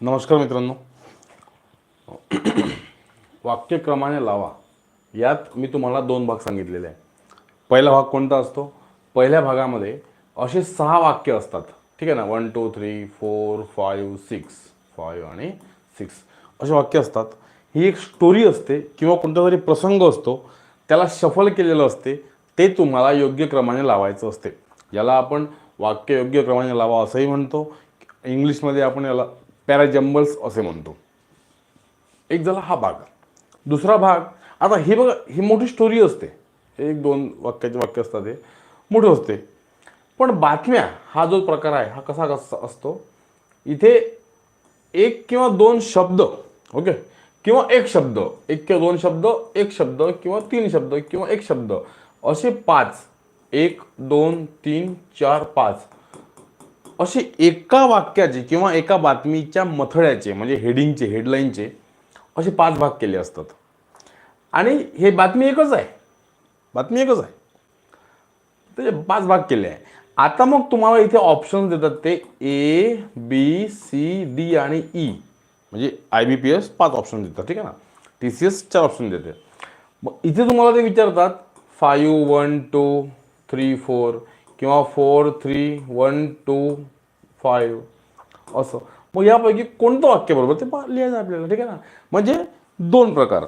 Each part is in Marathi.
नमस्कार मित्रांनो. वाक्यक्रमाने लावा. यात मी तुम्हाला दोन भाग सांगितलेले आहे पहिला भाग कोणता असतो? पहिल्या भागामध्ये असे सहा वाक्य असतात. ठीक आहे ना? One two three four five six five आणि सिक्स असे वाक्य असतात. ही एक स्टोरी असते किंवा कोणता तरी प्रसंग असतो. त्याला शफल केलेलं असते. ते तुम्हाला योग्य क्रमाने लावायचं असते. याला आपण वाक्य योग्य क्रमाने लावा असंही म्हणतो. इंग्लिशमध्ये आपण याला पॅराजम्बल्स असे म्हणतो. एक झाला हा भाग. दुसरा भाग आता हे बघा ही मोठी स्टोरी असते. एक दोन वाक्याचे वाक्य असतात हे. मोठं असते. पण बातम्या हा जो प्रकार आहे हा कसा कसा असतो? इथे एक किंवा दोन शब्द ओके? किंवा एक शब्द एक किंवा दोन शब्द एक शब्द किंवा तीन शब्द किंवा एक शब्द. असे पाच. एक दोन तीन चार पाच. असे एका वाक्याचे किंवा एका बातमीच्या मथळ्याचे म्हणजे हेडिंगचे हेडलाईनचे असे पाच भाग केले असतात. आणि हे बातमी एकच आहे. बातमी एकच आहे. त्याचे पाच भाग केले आहे. आता मग तुम्हाला इथे ऑप्शन्स देतात ते ए बी सी डी आणि ई म्हणजे आय बी पी एस पाच ऑप्शन देतात ठीक आहे ना? टी सी एस चार ऑप्शन देते. मग इथे तुम्हाला ते विचारतात five one two three four किंवा four three one two five असं. मग यापैकी कोणतं वाक्य बरोबर ते पा- लिहायचं आपल्याला ठीक आहे ना? म्हणजे दोन प्रकार.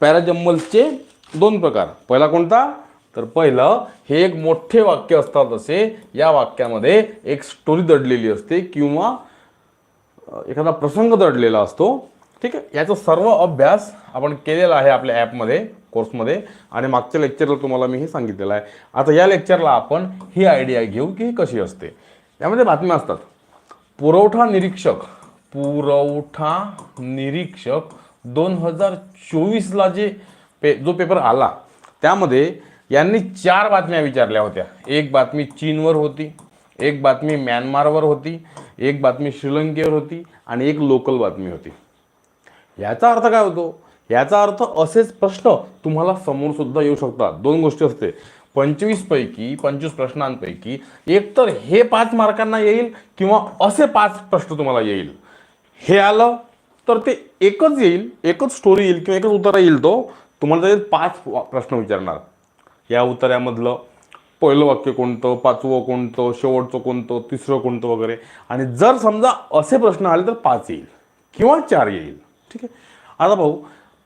पॅराजम्बल्सचे दोन प्रकार. पहिला कोणता? तर पहिलं हे एक मोठे वाक्य असतात असे या वाक्यामध्ये एक स्टोरी दडलेली असते किंवा एखादा प्रसंग दडलेला असतो. ठीक आहे? याचा सर्व अभ्यास आपण केलेला आहे आपल्या ॲपमध्ये कोर्समध्ये आणि मागच्या लेक्चरला तुम्हाला मी हे सांगितलेलं आहे. आता या लेक्चरला आपण ही आयडिया घेऊ की ही कशी असते. यामध्ये बातम्या असतात. पुरवठा निरीक्षक पुरवठा निरीक्षक दोन हजार चोवीसला जे पे जो पेपर आला त्यामध्ये यांनी चार बातम्या विचारल्या होत्या. एक बातमी चीनवर होती एक बातमी म्यानमारवर होती एक बातमी श्रीलंकेवर होती आणि एक लोकल बातमी होती. याचा अर्थ काय होतो? याचा अर्थ असेच प्रश्न तुम्हाला समोर सुद्धा येऊ शकतात. दोन गोष्टी असते. पंचवीस पैकी पंचवीस प्रश्नांपैकी एक तर हे पाच मार्कांना येईल किंवा असे पाच प्रश्न तुम्हाला येईल. हे आलं तर ते एकच येईल एकच स्टोरी येईल किंवा एकच उत्तर येईल तो. तुम्हाला त्याच्यात पाच प्रश्न विचारणार. या उत्तरामधलं पहिलं वाक्य कोणतं पाचवं कोणतं शेवटचं कोणतं तिसरं कोणतं वगैरे. आणि जर समजा असे प्रश्न आले तर पाच येईल किंवा चार येईल. ठीक आहे? आता भाऊ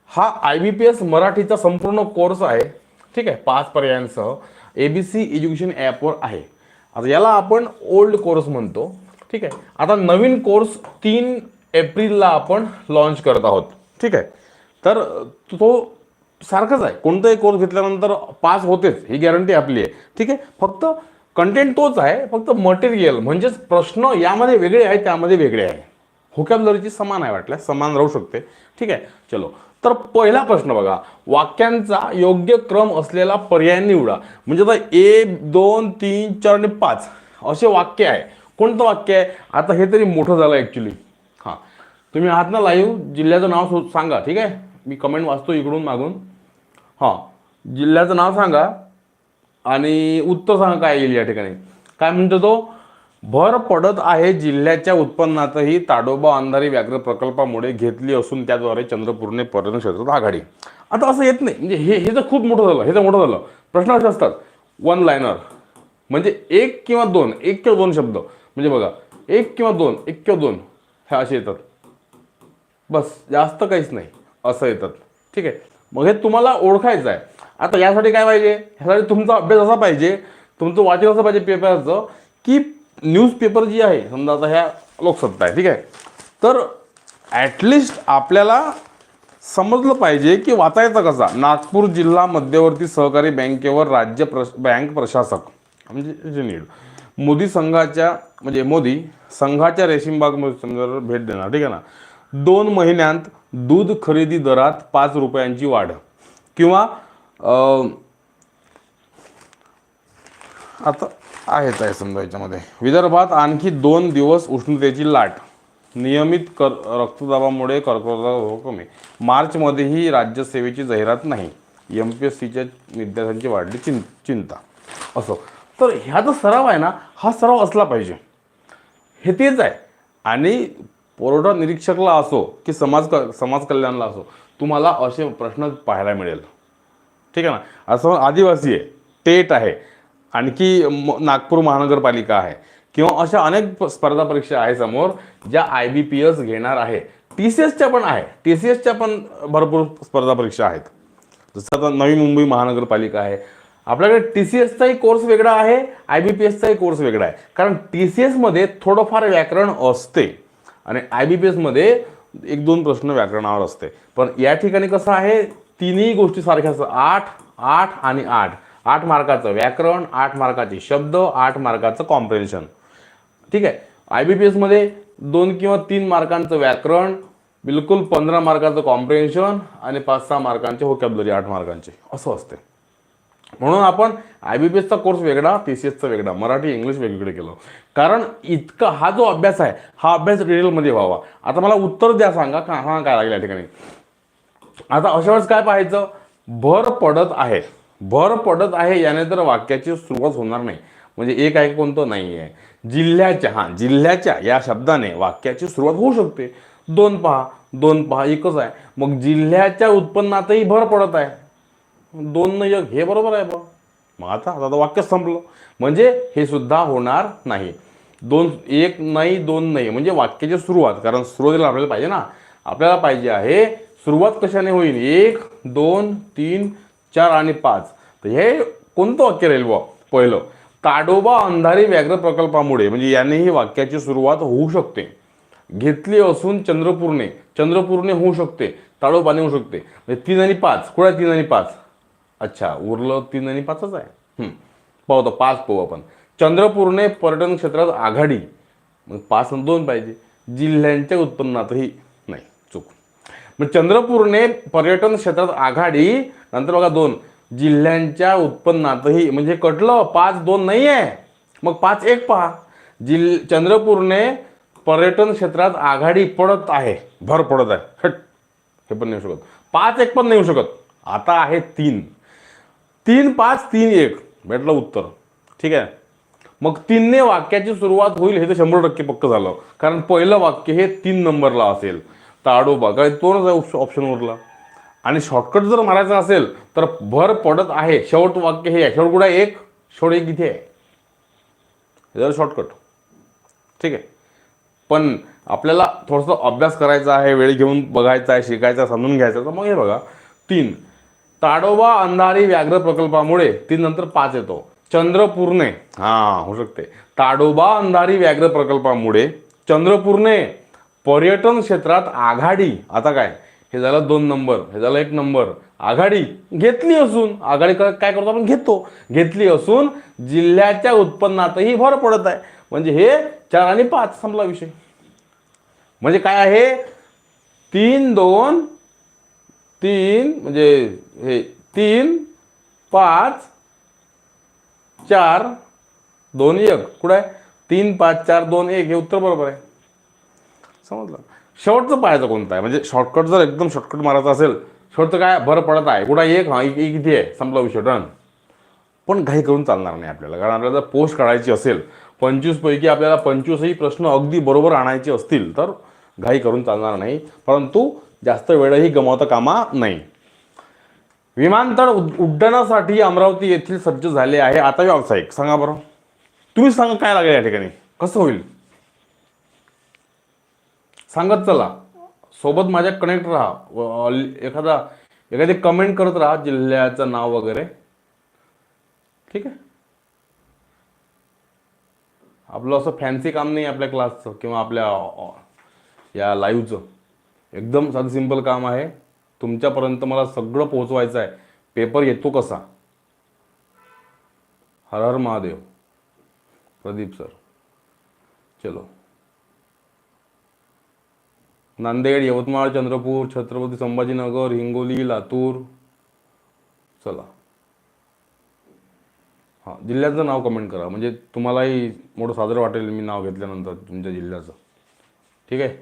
हा आय बी पी एस मराठीचा संपूर्ण कोर्स आहे. ठीक आहे? पाच पर्यायांसह. ए बी सी एज्युकेशन ॲपवर आहे. आता याला आपण ओल्ड कोर्स म्हणतो. ठीक आहे? आता नवीन कोर्स तीन एप्रिलला आपण लॉन्च करत आहोत. ठीक आहे? तर तो सारखंच आहे. कोणताही कोर्स घेतल्यानंतर पास होतेच. ही गॅरंटी आपली आहे. ठीक आहे? फक्त कंटेंट तोच आहे. फक्त मटेरियल म्हणजेच प्रश्न यामध्ये वेगळे आहे त्यामध्ये वेगळे आहे. हुकॅबलरीची समान आहे वाटल्या समान राहू शकते. ठीक आहे? चलो. तर पहिला प्रश्न बघा वाक्यांचा योग्य क्रम असलेला पर्याय निवडा. म्हणजे आता एक दोन तीन चार आणि पाच असे वाक्य आहे. कोणतं वाक्य आहे? आता हे तरी मोठं झालं ॲक्च्युली हां. तुम्ही आहात ना लाईव्ह जिल्ह्याचं नाव सो- सांगा ठीक आहे? मी कमेंट वाचतो इकडून मागून. हां. जिल्ह्याचं नाव सांगा आणि उत्तर सांगा काय येईल या ठिकाणी. काय म्हणतो तो? भर पडत आहे जिल्ह्याच्या उत्पन्नातही ताडोबा अंधारी व्याघ्र प्रकल्पामुळे घेतली असून त्याद्वारे चंद्रपूरने पर्यटन क्षेत्रात आघाडी. आता असं येत नाही. म्हणजे हे हे तर खूप मोठं झालं. हे तर मोठं झालं. प्रश्न असे असतात. वन लायनर म्हणजे एक किंवा दोन. एक किंवा दोन शब्द. म्हणजे बघा. एक किंवा दोन. एक किंवा दोन. हे असे येतात. बस. जास्त काहीच नाही. असं येतात. ठीक आहे. मग हे तुम्हाला ओळखायचं आहे. आता यासाठी काय पाहिजे? ह्यासाठी तुमचा अभ्यास असा पाहिजे. तुमचं वाचन असं पाहिजे पेपरचं की न्यूजपेपर जी आहे समजा आता ह्या लोकसत्ता आहे ठीक आहे. तर ॲटलिस्ट आपल्याला समजलं पाहिजे की वाचायचं कसा? नागपूर जिल्हा मध्यवर्ती सहकारी बँकेवर राज्य प्रश बँक प्रशासक म्हणजे नीड मोदी संघाच्या म्हणजे मोदी संघाच्या रेशीमबागमध्ये समजा भेट देणार ठीक आहे ना? दोन महिन्यांत दूध खरेदी दरात पाच रुपयांची वाढ. किंवा आता आहेत आहे समजा याच्यामध्ये. विदर्भात आणखी दोन दिवस उष्णतेची लाट. नियमित कर रक्तदाबामुळे कर्करोगाचा कमी. मार्चमध्येही राज्यसेवेची जाहिरात नाही. एम पी एस सीच्या विद्यार्थ्यांची वाढली चिं चिंता. असं. तर ह्या जो सराव आहे ना हा सराव असला पाहिजे. हे तेच आहे. आणि पुरवठा निरीक्षकला असो की समाज क समाज कल्याणला असो तुम्हाला असे प्रश्न पाहायला मिळेल. ठीक आहे ना? असं आदिवासी आहे. टेट आहे. आणखी नागपूर महानगरपालिका आहे. किंवा अशा अनेक स्पर्धा परीक्षा आहे समोर ज्या आय बी पी एस घेणार आहे. टी सी एसच्या पण आहे. टी सी एसच्या पण भरपूर स्पर्धा परीक्षा आहेत. जसं आता नवी मुंबई महानगरपालिका आहे. आपल्याकडे टी सी एसचाही कोर्स वेगळा आहे आय बी पी एसचाही कोर्स वेगळा आहे. कारण टी सी एसमध्ये थोडंफार व्याकरण असते. आणि आय बी पी एसमध्ये एक दोन प्रश्न व्याकरणावर असते. पण या ठिकाणी कसं आहे तिन्ही गोष्टी सारख्या असतात. आठ आठ आणि आठ. आठ मार्काचं व्याकरण आठ मार्काचे शब्द आठ मार्काचं कॉम्प्रेन्शन ठीक आहे? आय बी पी एसमध्ये दोन किंवा तीन मार्कांचं व्याकरण बिलकुल पंधरा मार्काचं कॉम्प्रेन्शन आणि पाच सहा मार्कांचे होकॅबलरी आठ मार्कांचे. असं असते म्हणून आपण आय बी पी एसचा कोर्स वेगळा पी सी एसचा वेगळा मराठी इंग्लिश वेगवेगळे केलं. कारण इतका हा जो अभ्यास आहे हा अभ्यास डिटेलमध्ये व्हावा. आता मला उत्तर द्या सांगा का हा काय लागेल या ठिकाणी? आता अशा वेळेस काय पाहायचं? भर पडत आहे. भर पडत आहे याने तर वाक्याची सुरुवात होणार नाही. म्हणजे एक आहे कोणतं? नाही आहे जिल्ह्याच्या हा जिल्ह्याच्या या शब्दाने वाक्याची सुरुवात होऊ शकते. दोन पहा दोन पहा एकच आहे. मग जिल्ह्याच्या उत्पन्नातही भर पडत आहे. दोन न एक हे बरोबर आहे बा. मग आता आता तर वाक्य संपलं. म्हणजे हे सुद्धा होणार नाही. दोन एक नाही दोन नाही. म्हणजे वाक्याची सुरुवात कारण सुरुवातीला आपल्याला पाहिजे ना. आपल्याला पाहिजे आहे सुरुवात कशाने होईल? एक दोन तीन चार आणि पाच. तर हे कोणतं वाक्य राहील बा पहिलं ताडोबा अंधारी व्याघ्र प्रकल्पामुळे म्हणजे यानेही वाक्याची सुरुवात होऊ शकते. घेतली असून चंद्रपूरने चंद्रपूरने होऊ शकते ताडोबाने होऊ शकते. म्हणजे तीन आणि पाच कुठे तीन आणि पाच? अच्छा उरलं तीन आणि पाचच आहे. पाहतो पाहू पाच पाहू आपण. चंद्रपूरने पर्यटन क्षेत्रात आघाडी मग पाच आणि दोन पाहिजे. जिल्ह्यांच्या उत्पन्नातही नाही. चूक. मग चंद्रपूरने पर्यटन क्षेत्रात आघाडी नंतर बघा दोन. जिल्ह्यांच्या उत्पन्नातही म्हणजे कटलं पाच दोन नाही आहे मग पाच एक पहा. जिल चंद्रपूरने पर्यटन क्षेत्रात आघाडी पडत आहे. भर पडत आहे. हट. हे पण नाही शकत. पाच एक पण नाही येऊ शकत. आता आहे तीन. तीन पाच तीन एक. भेटलं उत्तर. ठीक आहे? मग तीनने वाक्याची सुरुवात होईल हे तर शंभर टक्के पक्क झालं. कारण पहिलं वाक्य हे तीन नंबरला असेल. ताडोबा. काय तोच ऑप्शन उरला. आणि शॉर्टकट जर मारायचा असेल तर भर पडत आहे. शेवट वाक्य हे शेवट कुठं एक. शेवट एक इथे आहे. जर शॉर्टकट ठीक आहे. पण आपल्याला थोडंसं अभ्यास करायचा आहे वेळ घेऊन बघायचा आहे शिकायचा समजून घ्यायचा तर मग हे बघा. तीन. ताडोबा अंधारी व्याघ्र प्रकल्पामुळे तीन नंतर पाच येतो. चंद्रपूरने. हा होऊ शकते. ताडोबा अंधारी व्याघ्र प्रकल्पामुळे चंद्रपूरने पर्यटन क्षेत्रात आघाडी. आता काय? हे झालं दोन नंबर हे झालं एक नंबर. आघाडी घेतली असून आघाडी काय करतो आपण? घेतो. घेतली असून जिल्ह्याच्या उत्पन्नातही भर पडत आहे. म्हणजे हे चार आणि पाच संपला विषय. म्हणजे काय आहे? तीन दोन तीन म्हणजे हे तीन पाच चार दोन एक. कुठं आहे? तीन पाच चार दोन एक हे उत्तर बरोबर आहे. समजलं? शेवटचं पाहायचं कोणतं आहे? म्हणजे शॉर्टकट जर एकदम शॉर्टकट मारायचं असेल शेवटचं काय? भर पडत आहे. कुठं एक? हा एक इथे आहे. संपला विषय डन पण घाई करून चालणार नाही आपल्याला. कारण आपल्याला जर पोस्ट काढायची असेल पंचवीसपैकी आपल्याला पंचवीसही प्रश्न अगदी बरोबर आणायचे असतील तर घाई करून चालणार नाही. परंतु जास्त वेळही गमावता कामा नाही. विमानतळ उड्डाणासाठी अमरावती येथील सज्ज झाले आहे आता व्यावसायिक. सांगा बरं. तुम्ही सांगा काय लागेल या ठिकाणी? कसं होईल? सांगत चला. सोबत माझ्या कनेक्ट राहा. व- एखादा एखादी कमेंट करत राहा जिल्ह्याचं नाव वगैरे. ठीक आहे? आपलं असं फॅन्सी काम नाही आपल्या क्लासचं किंवा आपल्या या लाईव्हचं एकदम साधं सिंपल काम आहे. तुमच्यापर्यंत मला सगळं पोहोचवायचं आहे. पेपर येतो कसा? हर हर महादेव. प्रदीप सर चलो. नांदेड यवतमाळ चंद्रपूर छत्रपती संभाजीनगर हिंगोली लातूर. चला. हां जिल्ह्याचं नाव कमेंट करा. म्हणजे तुम्हालाही मोठं साजरं वाटेल मी नाव घेतल्यानंतर तुमच्या जिल्ह्याचं. ठीक आहे?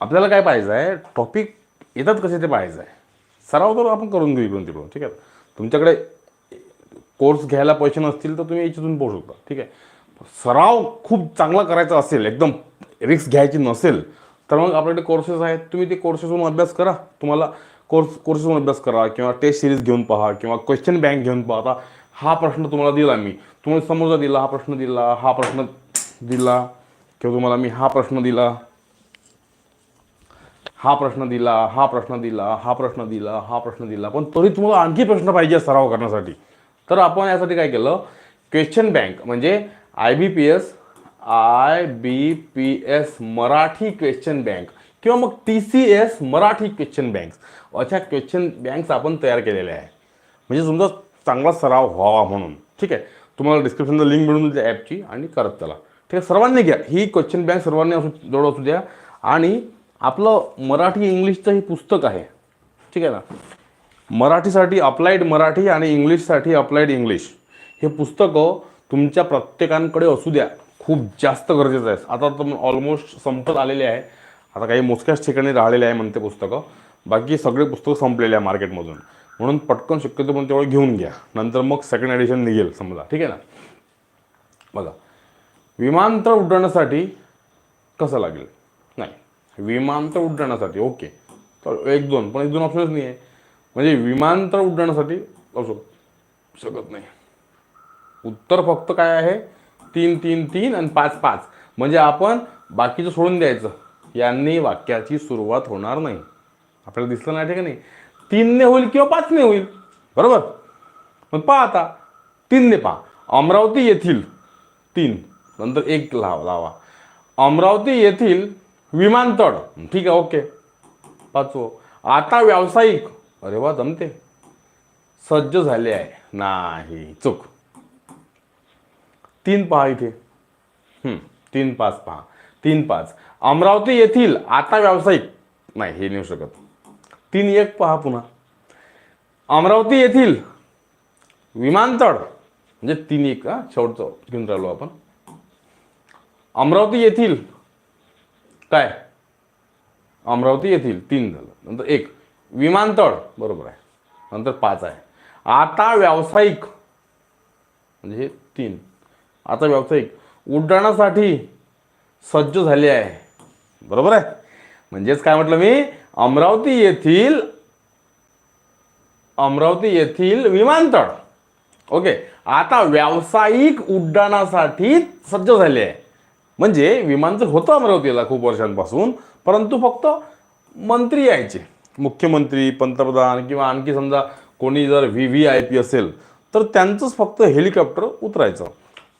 आपल्याला काय पाहायचं आहे? टॉपिक येतात कसे ते पाहायचं आहे. सराव तर आपण करून घेऊ इकडून तिकडून. ठीक आहे? तुमच्याकडे कोर्स घ्यायला पैसे नसतील तर तुम्ही याच्यातून पोहू शकता. ठीक आहे? सराव खूप चांगला करायचा असेल एकदम. रिक्स घ्यायची नसेल तर मग आपल्याकडे कोर्सेस आहेत. तुम्ही ते कोर्सेसवरून अभ्यास करा. तुम्हाला कोर्स कोर्सेसवरून अभ्यास करा किंवा टेस्ट सिरीज घेऊन पहा किंवा क्वेश्चन बँक घेऊन पहा. आता हा प्रश्न तुम्हाला दिला मी. तुम्हाला समोरचा दिला हा प्रश्न दिला हा प्रश्न दिला किंवा तुम्हाला मी हा प्रश्न दिला हा प्रश्न दिला हा प्रश्न दिला हा प्रश्न दिला हा प्रश्न दिला. पण तरी तुम्हाला आणखी प्रश्न पाहिजे सराव करण्यासाठी. तर आपण यासाठी काय केलं? क्वेश्चन बँक म्हणजे I B P S I B P S Marathi question bank किंवा मग T C S Marathi question banks अशा क्वेश्चन बँक्स आपण तयार केलेल्या आहे म्हणजे तुमचा चांगला सराव व्हावा म्हणून. ठीक आहे? तुम्हाला डिस्क्रिप्शनला लिंक मिळून त्या ॲपची आणि करत त्याला ठीक आहे? सर्वांनी घ्या. ही क्वेश्चन बँक सर्वांनी असू जवळ असू द्या. आणि आपलं मराठी इंग्लिशचं हे पुस्तक आहे. ठीक आहे ना? मराठीसाठी अप्लाइड मराठी आणि इंग्लिशसाठी अप्लाइड इंग्लिश. हे पुस्तकं तुमच्या प्रत्येकांकडे असू द्या. खूप जास्त गरजेचं आहे. आता तर ऑलमोस्ट संपत आलेले आहे. आता काही मोजक्याच ठिकाणी राहिलेले आहे म्हणते पुस्तकं. बाकी सगळे पुस्तकं संपलेले आहे मार्केटमधून. म्हणून पटकन शक्यतो पण तेवढं घेऊन घ्या. नंतर मग सेकंड एडिशन निघेल समजा. ठीक आहे ना? बघा. विमानतळ उड्डाणासाठी कसं लागेल? नाही. विमानतळ उड्डाणासाठी. ओके. तर एक दोन. पण एक दोन ऑप्शनच नाही आहे म्हणजे विमानतळ उड्डाणासाठी असू. शकत नाही. उत्तर फक्त काय आहे? तीन तीन तीन आणि पाच पाच. म्हणजे आपण बाकीचं सोडून द्यायचं. यांनी वाक्याची सुरुवात होणार नाही. आपल्याला दिसलं नाही ठीक का नाही? तीनने होईल किंवा पाचने होईल. बरोबर? मग पहा आता. तीनने पहा. अमरावती येथील तीन. नंतर एक लावा लावा. अमरावती येथील विमानतळ. ठीक आहे ओके. पाचवं. आता व्यावसायिक. अरे वा जमते. सज्ज झाले आहे. नाही चूक. तीन पहा इथे. तीन पाच पहा. तीन पाच. अमरावती येथील आता व्यावसायिक नाही हे नेऊ शकत. तीन एक पहा पुन्हा. अमरावती येथील विमानतळ म्हणजे तीन एक हा शेवटचं घेऊन राहिलो आपण. अमरावती येथील काय? अमरावती येथील तीन झालं. नंतर एक विमानतळ बरोबर आहे. नंतर पाच आहे. आता व्यावसायिक म्हणजे हे तीन. आता व्यावसायिक उड्डाणासाठी सज्ज झाले आहे. बरोबर आहे? म्हणजेच काय म्हटलं मी? अमरावती येथील अमरावती येथील विमानतळ. ओके आता व्यावसायिक उड्डाणासाठी सज्ज झाले आहे. म्हणजे विमानतळ होतं अमरावतीला खूप वर्षांपासून परंतु फक्त मंत्री यायचे. मुख्यमंत्री पंतप्रधान किंवा आणखी समजा कोणी जर व्ही व्ही आय पी असेल तर त्यांचंच फक्त हेलिकॉप्टर उतरायचं.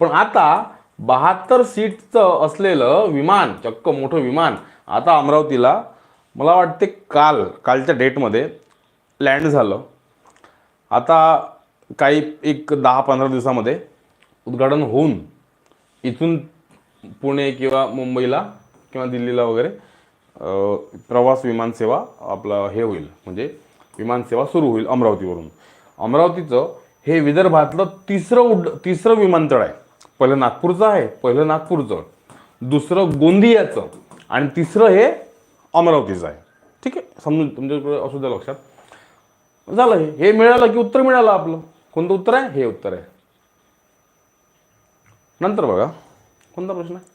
पण आता बहात्तर सीटचं असलेलं विमान चक्क मोठं विमान आता अमरावतीला मला वाटते काल कालच्या डेटमध्ये लँड झालं. आता काही एक दहा पंधरा दिवसामध्ये उद्घाटन होऊन इथून पुणे किंवा मुंबईला किंवा दिल्लीला वगैरे प्रवास विमानसेवा आपलं हे होईल. म्हणजे विमानसेवा सुरू होईल अमरावतीवरून. अमरावतीचं हे विदर्भातलं तिसरं उड्ड तिसरं विमानतळ आहे. पहिलं नागपूरचं आहे पहिलं नागपूरचं. दुसरं गोंदियाचं. आणि तिसरं हे अमरावतीचं आहे. ठीक आहे? समजून तुमच्याकडे असू द्या लक्षात. झालं हे. हे मिळालं की उत्तर मिळालं आपलं. कोणतं उत्तर आहे? हे उत्तर आहे. नंतर बघा. कोणता प्रश्न आहे?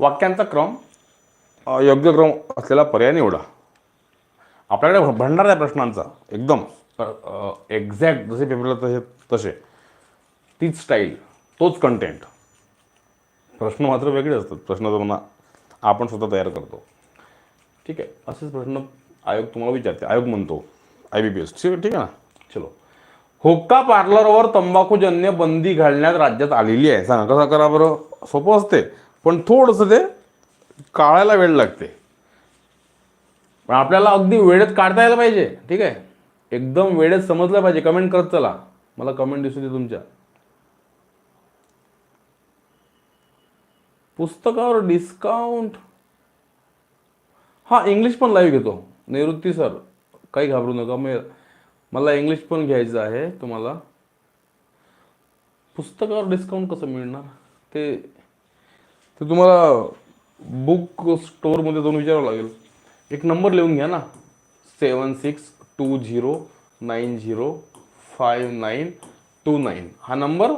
वाक्यांचा क्रम योग्य क्रम असलेला पर्याय निवडा. आपल्याकडे भंडार आहे प्रश्नांचा. एकदम. एक्झॅक्ट जसे पेपरला तसे तसे. तीच स्टाईल तोच कंटेंट प्रश्न मात्र वेगळे असतात. प्रश्न म्हणा आपण स्वतः तयार करतो. ठीक आहे. असेच प्रश्न आयोग तुम्हाला विचारते. आयोग म्हणतो आय बी पी एस ठीक ठीक आहे ना? चलो. हुक्का पार्लरवर तंबाखूजन्य बंदी घालण्यात राज्यात आलेली आहे. सांगा कसा करा बरं? सोपं असते. पण थोडंसं ते काढायला वेळ लागते. पण आपल्याला अगदी वेळेत काढता यायला पाहिजे. ठीक आहे? एकदम वेळेत समजलं पाहिजे. कमेंट करत चला. मला कमेंट दिसू दे तुमच्या. पुस्तकावर डिस्काउंट हा इंग्लिश पण लाईव्ह घेतो. निवृत्ती सर काही घाबरू नका. मी मला इंग्लिश पण घ्यायचं आहे तुम्हाला. पुस्तकावर डिस्काउंट कसं मिळणार? ते ते तुम्हाला बुक स्टोअरमध्ये जाऊन विचारावं लागेल. एक नंबर लिहून घ्या ना. Seven six two zero nine zero five nine two nine हा नंबर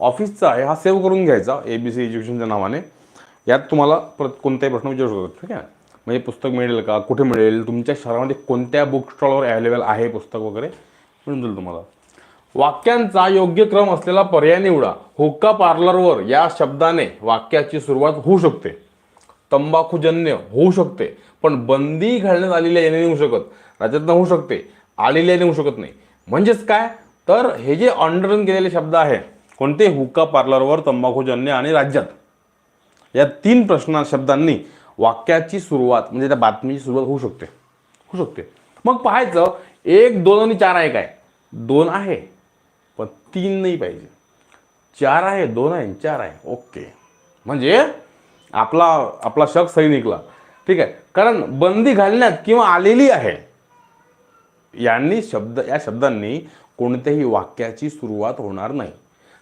ऑफिसचा आहे. हा सेव्ह करून घ्यायचा. ए बी सी एज्युकेशनच्या नावाने. यात तुम्हाला परत कोणताही प्रश्न विचारू शकतात ठीक आहे? म्हणजे पुस्तक मिळेल का? कुठे मिळेल? तुमच्या शहरामध्ये कोणत्या बुक स्टॉलवर अवेलेबल आहे पुस्तक वगैरे? मिळून जाईल तुम्हाला. वाक्यांचा योग्य क्रम असलेला पर्याय निवडा. हुक्का पार्लरवर या शब्दाने वाक्याची सुरुवात होऊ शकते. तंबाखूजन्य होऊ शकते. पण बंदी घालण्यात आलेल्या याने होऊ शकत. राज्यातनं होऊ शकते. आलेल्याने होऊ शकत नाही. म्हणजेच काय? तर हे जे ऑनडरन केलेले शब्द आहे कोणते हुक्का पार्लरवर तंबाखूजन्य आणि राज्यात या तीन प्रश्ना शब्दांनी वाक्याची सुरुवात म्हणजे त्या बातमीची सुरुवात होऊ शकते. होऊ शकते. मग पाहायचं एक दोन आणि चार आहे काय? दोन आहे पण तीन नाही पाहिजे. चार आहे दोन आहे चार आहे. ओके. म्हणजे आपला आपला शक सही निघला ठीक आहे. कारण बंदी घालण्यात किंवा आलेली आहे यांनी शब्द या शब्दांनी कोणत्याही वाक्याची सुरुवात होणार नाही.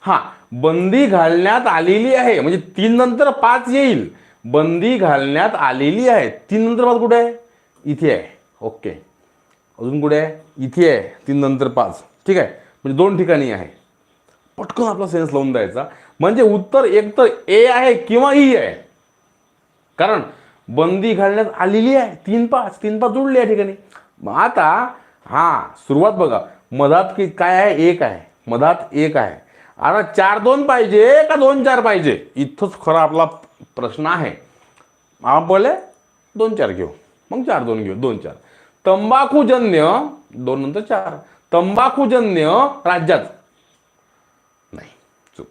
हा बंदी घालण्यात आलेली आहे. म्हणजे तीन नंतर पाच येईल. बंदी घालण्यात आलेली आहे. तीन नंतर पाच कुठे आहे? इथे आहे. ओके. अजून कुठे आहे? इथे आहे. तीन नंतर पाच. ठीक आहे? म्हणजे दोन ठिकाणी आहे. पटकन आपला सेन्स लावून द्यायचा. म्हणजे उत्तर एकतर ए आहे किंवा ई आहे. कारण बंदी घालण्यात आलेली आहे. तीन पाच. तीन पाच जोडली या ठिकाणी. मग आता हा सुरुवात बघा. मधात की काय आहे? एक आहे. मधात एक आहे. आता चार दोन पाहिजे का दोन चार पाहिजे? इथंच खरा आपला प्रश्न आहे. आपण दोन चार घेऊ. मग चार दोन घेऊ. दोन चार. तंबाखूजन्य दोन नंतर चार. तंबाखूजन्य राज्यात. नाही. चूक.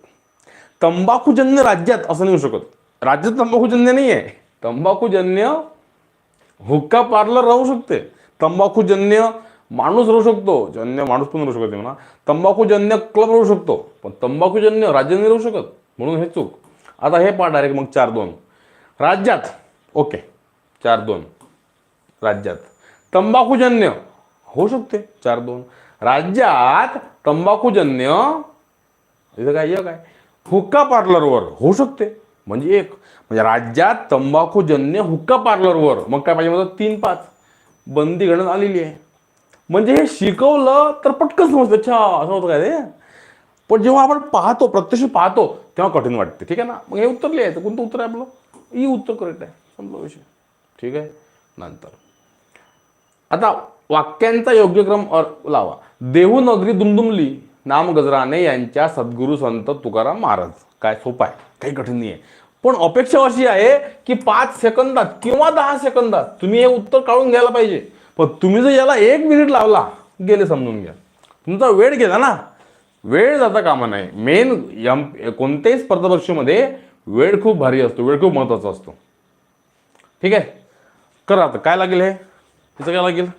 तंबाखूजन्य राज्यात असं नाही होऊ शकत. राज्यात तंबाखूजन्य नाही आहे तंबाखूजन्य हुक्का पार्लर राहू शकते. तंबाखूजन्य माणूस राहू शकतो जन्य माणूस पण राहू शकत नाही म्हणा. तंबाखूजन्य क्लब राहू शकतो पण तंबाखूजन्य राज्य नाही राहू शकत म्हणून हे चूक. आता हे पहा डायरेक्ट मग चार दोन. राज्यात ओके चार दोन. राज्यात तंबाखूजन्य होऊ शकते चार दोन. राज्यात तंबाखूजन्य इथं काय एक हुक्का पार्लरवर होऊ शकते म्हणजे एक. म्हणजे राज्यात तंबाखूजन्य हुक्का पार्लरवर मग काय पाहिजे म्हणतात तीन पाच. बंदी घडण्यात आलेली आहे. म्हणजे हे शिकवलं तर पटकन समजतं. अच्छा असं होतं काय रे? पण जेव्हा आपण पाहतो प्रत्यक्ष पाहतो तेव्हा कठीण वाटते. ठीक आहे ना? मग हे उत्तर लिहायचं. कोणतं उत्तर आहे आपलं? ई उत्तर करेक्ट आहे. समजा विषय? ठीक आहे? नंतर. आता वाक्यांचा योग्य क्रम लावा. देहू नगरी दुमदुमली नाम गजराने यांच्या सद्गुरू संत तुकाराम महाराज. काय सोपं आहे. काही कठीण नाही आहे पण अपेक्षा अशी आहे की पाच सेकंदात किंवा दहा सेकंदात तुम्ही हे उत्तर काढून घ्यायला पाहिजे. पण तुम्ही जर याला एक मिनिट लावला गेले समजून घ्या. तुमचा वेळ गेला ना. वेळ जाता कामा नाही. मेन यम कोणत्याही स्पर्धा परीक्षेमध्ये वेळ खूप भारी असतो वेळ खूप महत्त्वाचा असतो. ठीक आहे? करा आता. काय लागेल हे? तिचं काय लागेल?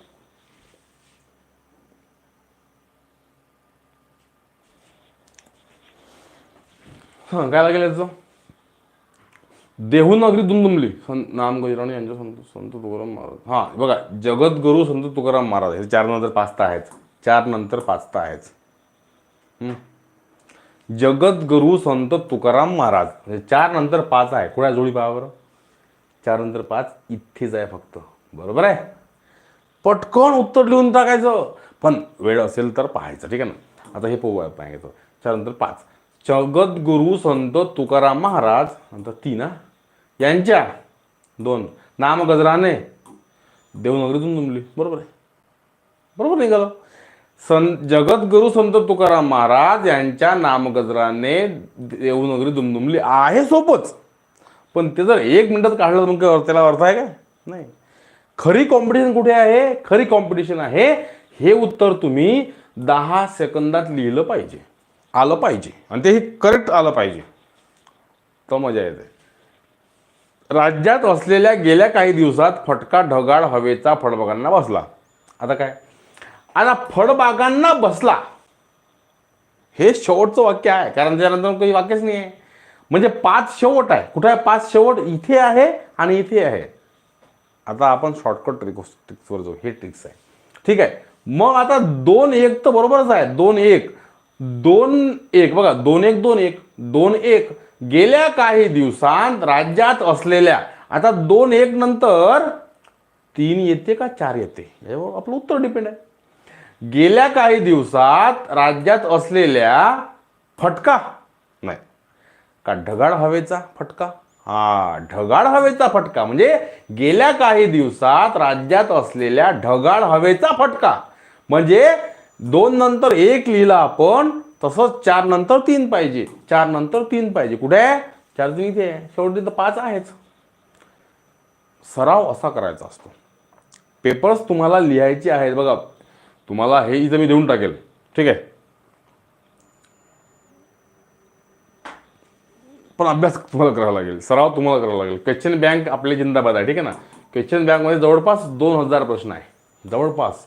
हां काय लागेल याचं? देहूनगरी दुमदुमली. संत नाम गजराणी यांच्या संत संत तुकाराम महाराज. हां बघा जगद्गुरू संत तुकाराम महाराज. हे चार नंतर पाच तर आहेच चार नंतर पाचता आहेच जगद्गुरू संत तुकाराम महाराज. चार नंतर पाच आहे. कुठे जोडी पहा बरं? चार नंतर पाच इथेच आहे फक्त. बरोबर आहे? पटकन उत्तर लिहून टाकायचं. पण वेळ असेल तर पाहायचं ठीक आहे ना? आता हे पोवा पाहायचं. चार नंतर पाच. जगद्गुरू संत तुकाराम महाराज नंतर तीन हा. यांच्या दोन नामगजराने देवनगरीतून जमली. बरोबर आहे. बरोबर निघालं. सं जगद्गुरु संत तुकाराम महाराज यांच्या नामगजराने देवनगरी दुमदुमली आहे सोपंच पण ते जर एक मिनिटात काढलं तर मग काय त्याला अर्थ आहे काय? नाही. खरी कॉम्पिटिशन कुठे आहे? खरी कॉम्पिटिशन आहे. हे उत्तर तुम्ही दहा सेकंदात लिहिलं पाहिजे. आलं पाहिजे. आणि ते करेक्ट आलं पाहिजे. तर मजा येते. राज्यात असलेल्या गेल्या काही दिवसात फटका ढगाळ हवेचा फळबागांना बसला. आता काय? आता फळबागांना बसला. हे शेवटचं वाक्य आहे. कारण त्यानंतर काही वाक्यच नाही आहे म्हणजे पाच शेवट आहे. कुठे आहे पाच शेवट? इथे आहे आणि इथे आहे. आता आपण शॉर्टकट ट्रिक ट्रिक्सवर जाऊ. हे ट्रिक्स आहे. ठीक आहे. मग आता दोन एक तर बरोबरच आहे. दोन एक. दोन एक. बघा दोन एक दोन एक. दोन एक. गेल्या काही दिवसांत राज्यात असलेल्या आता दोन एक नंतर तीन येते का चार येते? यावर आपलं उत्तर डिपेंड आहे. गेल्या काही दिवसात राज्यात असलेल्या फटका नाही. का ढगाळ हवेचा फटका? हा ढगाळ हवेचा फटका. म्हणजे गेल्या काही दिवसात राज्यात असलेल्या ढगाळ हवेचा फटका. म्हणजे दोन नंतर एक लिहिला आपण तसंच चार नंतर तीन पाहिजे. चार नंतर तीन पाहिजे. कुठे? आहे चार तुम्ही इथे आहे. शेवटी तर पाच आहेच. सराव असा करायचा असतो. पेपर्स तुम्हाला लिहायचे आहेत. बघा तुम्हाला हे इथं मी देऊन टाकेल. ठीक आहे? पण अभ्यास तुम्हाला करावा लागेल. सराव तुम्हाला करावा लागेल. क्वेश्चन बँक आपली जिंदाबाद आहे. ठीक आहे ना? क्वेश्चन बँकमध्ये जवळपास दोन हजार प्रश्न आहे. जवळपास.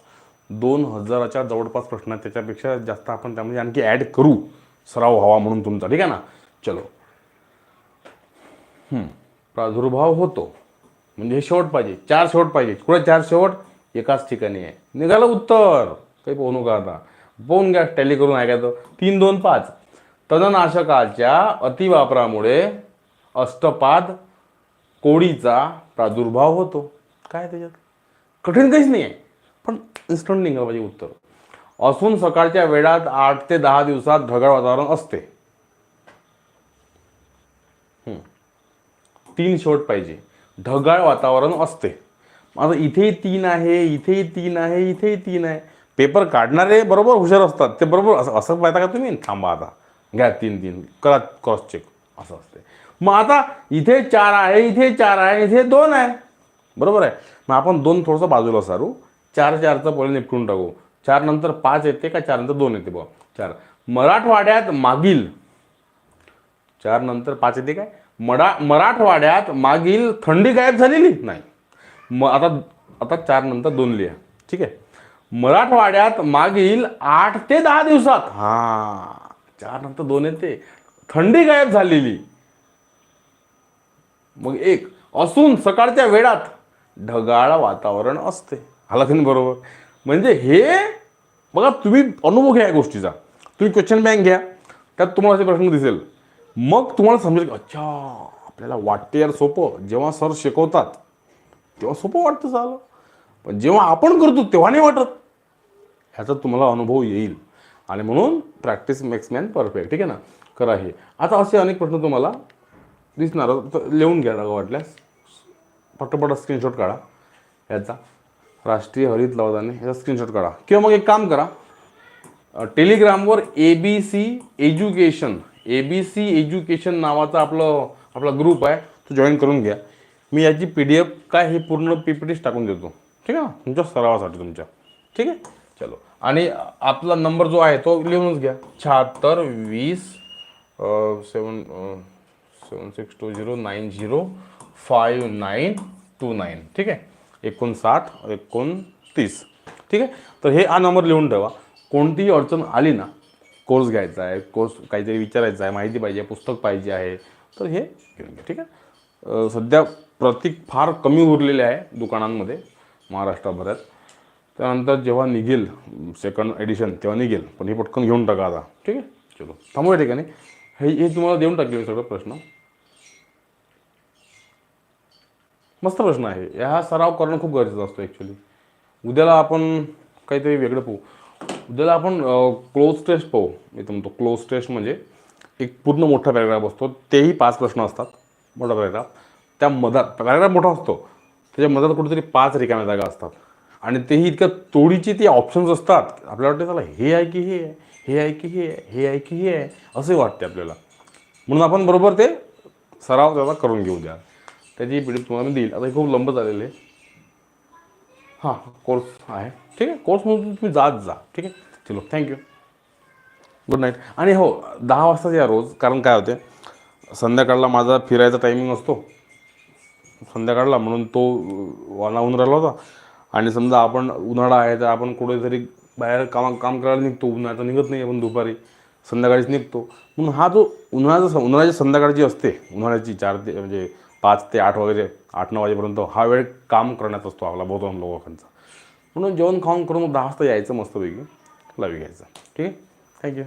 दोन हजाराच्या जवळपास प्रश्न आहेत त्याच्यापेक्षा जास्त आपण त्यामध्ये आणखी ॲड करू. सराव व्हावा म्हणून तुमचा. ठीक आहे ना? चलो. हम्म. प्रादुर्भाव होतो. म्हणजे हे शेवट पाहिजे. चार शेवट पाहिजे. कुठे चार शेवट? एकाच ठिकाणी आहे. निघालं उत्तर. काही पाहू नका आता. पाहून घ्या टॅली करून ऐकायचं तीन दोन पाच. तणनाशकाच्या अतिवापरामुळे अष्टपाद कोळीचा प्रादुर्भाव होतो. काय त्याच्यात? कठीण काहीच नाही आहे. पण इन्स्टंट निघालं पाहिजे उत्तर. असून सकाळच्या वेळात आठ ते दहा दिवसात ढगाळ वातावरण असते. तीन शेवट पाहिजे. ढगाळ वातावरण असते. आता इथेही तीन आहे इथेही तीन आहे इथेही तीन आहे. पेपर काढणारे बरोबर हुशार असतात. ते बरोबर असं असं पाहता का तुम्ही? थांबा आता. घ्या तीन तीन. करा क्रॉस चेक असं असते. मग आता इथे चार आहे इथे चार आहे इथे दोन आहे. बरोबर आहे. मग आपण दोन थोडंसं बाजूला सारू. चार चारचं पहिले निपटून टाकू. चार नंतर पाच येते का? चार नंतर दोन येते बघ चार. मराठवाड्यात मागील. चार नंतर पाच येते काय? मरा मराठवाड्यात मागील थंडी गायब झालेली? नाही. मग आता आता चार नंतर दोन लिहा. ठीक आहे? मराठवाड्यात मागील आठ ते दहा दिवसात. हा चार नंतर दोन येते. थंडी गायब झालेली. मग एक. असून सकाळच्या वेळात ढगाळ वातावरण असते. आला की नाही बरोबर? म्हणजे हे बघा तुम्ही अनुभव घ्या या गोष्टीचा. तुम्ही क्वेश्चन बँक घ्या. त्यात तुम्हाला असे प्रश्न दिसेल. मग तुम्हाला समजेल की अच्छा आपल्याला वाटते यार सोपं. जेव्हा सर शिकवतात तेव्हा सोपं वाटतं झालं. पण जेव्हा आपण करतो तेव्हा नाही वाटत. ह्याचा तुम्हाला अनुभव येईल. आणि म्हणून प्रॅक्टिस मेक्स मॅन परफेक्ट ठीक आहे ना? करा हे. आता असे अनेक प्रश्न तुम्हाला दिसणार तर लिहून घ्या वाटल्यास. पटपट स्क्रीनशॉट काढा. याचा राष्ट्रीय हरित लवादाने याचा स्क्रीनशॉट काढा. किंवा मग एक काम करा. टेलिग्रामवर A B C education A B C education नावाचा आपलं आपला ग्रुप आहे तो जॉईन करून घ्या. मी याची पी डी एफ काय हे पूर्ण पी पी टीच टाकून देतो. ठीक आहे ना? तुमच्या सरावासाठी तुमच्या. ठीक आहे? चलो. आणि आपला नंबर जो आहे तो लिहूनच घ्या. शहात्तर वीस seven seven six two zero nine zero five nine two nine ठीक आहे? एकोणसाठ एकोणतीस. ठीक आहे? तर हे हा नंबर लिहून ठेवा. कोणतीही अडचण आली ना कोर्स घ्यायचा आहे कोर्स काहीतरी विचारायचं आहे माहिती पाहिजे पुस्तक पाहिजे आहे तर हे घेऊन घ्या. ठीक आहे? सध्या प्रतीक फार कमी उरलेले आहे दुकानांमध्ये महाराष्ट्राभरात. त्यानंतर जेव्हा निघेल सेकंड एडिशन तेव्हा निघेल. पण हे पटकन घेऊन टाका आता. ठीक आहे? चलो. थांबूया ठिकाणी. हे हे तुम्हाला देऊन टाकले सगळं प्रश्न. मस्त प्रश्न आहे. ह्या सराव करणं खूप गरजेचं असतो ॲक्च्युली उद्याला आपण काहीतरी वेगळं पाहू. उद्याला आपण क्लोज टेस्ट पाहू. मी म्हणतो क्लोज टेस्ट म्हणजे एक पूर्ण मोठा पॅराग्राफ असतो. तेही पाच प्रश्न असतात. मोठा पॅराग्राफ त्या मधात पॅराग्राफ मोठा असतो. त्याच्या मधात कुठेतरी पाच रिकाम्या जागा असतात. आणि तेही इतक्या तोडीचे ते ऑप्शन्स असतात. आपल्याला वाटते चला हे आहे की हे आहे? हे आहे की हे आहे? हे आहे की हे आहे? असे वाटते आपल्याला. म्हणून आपण बरोबर ते सराव त्याचा करून घेऊ द्या. त्याची पी डी तुम्हाला मी देईल. आता हे खूप लंब झालेले. आहे हां कोर्स आहे. ठीक आहे कोर्स म्हणून तुम्ही जात जा. ठीक आहे? चलो थँक्यू गुड नाईट आणि हो दहा वाजताच या रोज. कारण काय होते? संध्याकाळला माझा फिरायचा टायमिंग असतो. संध्याकाळला म्हणून तो वानावून राहिला होता. आणि समजा आपण उन्हाळा आहे तर आपण कुठेतरी बाहेर काम काम करायला निघतो. उन्हाळ्याचा निघत नाही आपण दुपारी. संध्याकाळीच निघतो. म्हणून हा जो उन्हाळ्याचा उन्हाळ्याची संध्याकाळची असते. उन्हाळ्याची चार ते म्हणजे पाच ते आठ वगैरे आठ नऊ वाजेपर्यंत हा वेळ काम करण्यात असतो आपला बहुतांश लोकांचा. म्हणून जेवण खाऊन करून दहा वाजता यायचं मस्तपैकी लावी घ्यायचं. ठीक आहे? थँक्यू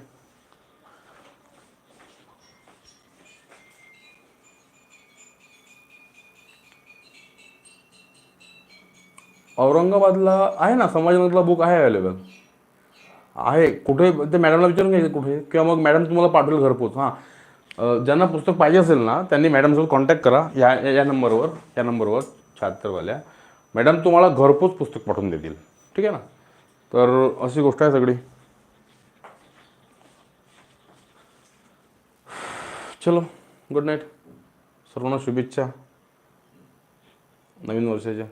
औरंगाबादला आहे ना संभाजीनगरला बुक आहे अवेलेबल आहे. कुठे ते मॅडमला विचारून घ्यायचं कुठे? किंवा मग मॅडम तुम्हाला पाठवेल घरपोच. हां. ज्यांना पुस्तक पाहिजे असेल ना त्यांनी मॅडमसोबत कॉन्टॅक्ट करा. या या- नंबरवर या नंबरवर शहात्तरवाल्या. मॅडम तुम्हाला घरपोच पुस्तक पाठवून देतील. ठीक आहे ना? तर अशी गोष्ट आहे सगळी. चलो गुड नाईट सर्वांना शुभेच्छा. नवीन वर्षाच्या.